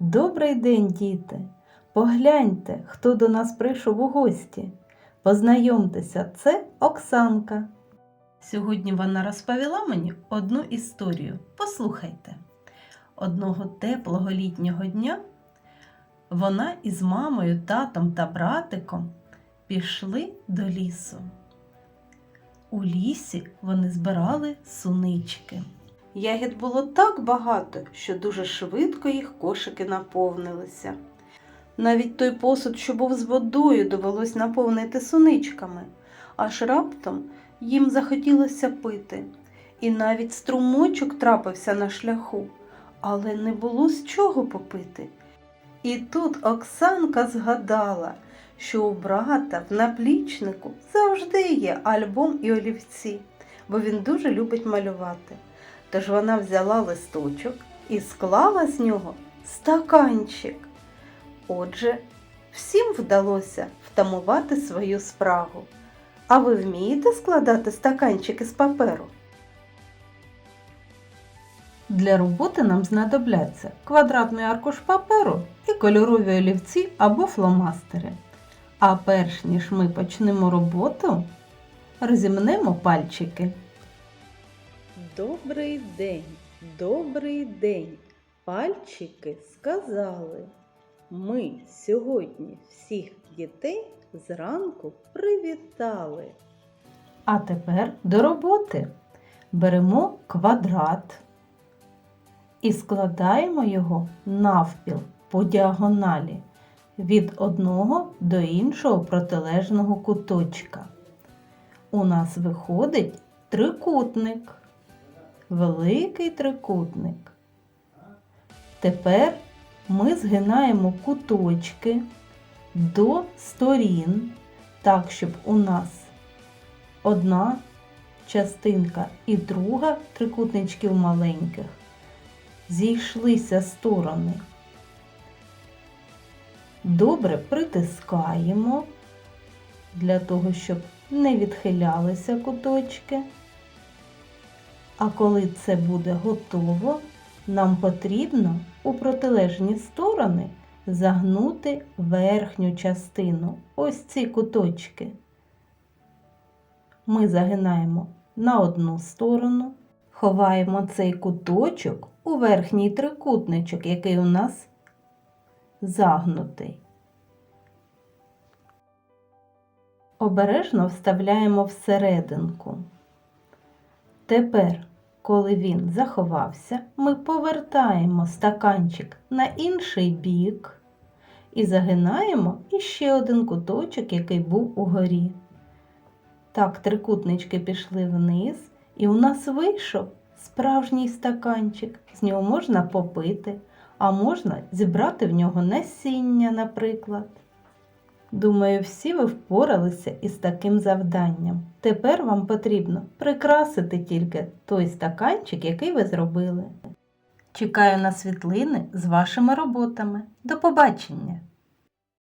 Добрий день, діти! Погляньте, хто до нас прийшов у гості. Познайомтеся, це Оксанка. Сьогодні вона розповіла мені одну історію. Послухайте. Одного теплого літнього дня вона із мамою, татом та братиком пішли до лісу. У лісі вони збирали сунички. Ягід було так багато, що дуже швидко їх кошики наповнилися. Навіть той посуд, що був з водою, довелось наповнити суничками, аж раптом їм захотілося пити, і навіть струмочок трапився на шляху, але не було з чого попити. І тут Оксанка згадала, що у брата в наплічнику завжди є альбом і олівці, бо він дуже любить малювати. Тож вона взяла листочок і склала з нього стаканчик. Отже, всім вдалося втамувати свою спрагу. А ви вмієте складати стаканчики з паперу? Для роботи нам знадобляться квадратний аркуш паперу і кольорові олівці або фломастери. А перш ніж ми почнемо роботу, розімнемо пальчики. Добрий день, добрий день. Пальчики сказали. Ми сьогодні всіх дітей зранку привітали. А тепер до роботи. Беремо квадрат і складаємо його навпіл по діагоналі від одного до іншого протилежного куточка. У нас виходить трикутник, великий трикутник. Тепер ми згинаємо куточки до сторін, так, щоб у нас одна частинка і друга трикутничків маленьких зійшлися сторони. Добре притискаємо для того, щоб не відхилялися куточки. А коли це буде готово, нам потрібно у протилежні сторони загнути верхню частину, ось ці куточки. Ми загинаємо на одну сторону, ховаємо цей куточок у верхній трикутничок, який у нас загнутий. Обережно вставляємо всерединку. Тепер, коли він заховався, ми повертаємо стаканчик на інший бік і загинаємо іще один куточок, який був угорі. Так, трикутнички пішли вниз, і у нас вийшов справжній стаканчик. З нього можна попити, а можна зібрати в нього насіння, наприклад. Думаю, всі ви впоралися із таким завданням. Тепер вам потрібно прикрасити тільки той стаканчик, який ви зробили. Чекаю на світлини з вашими роботами. До побачення!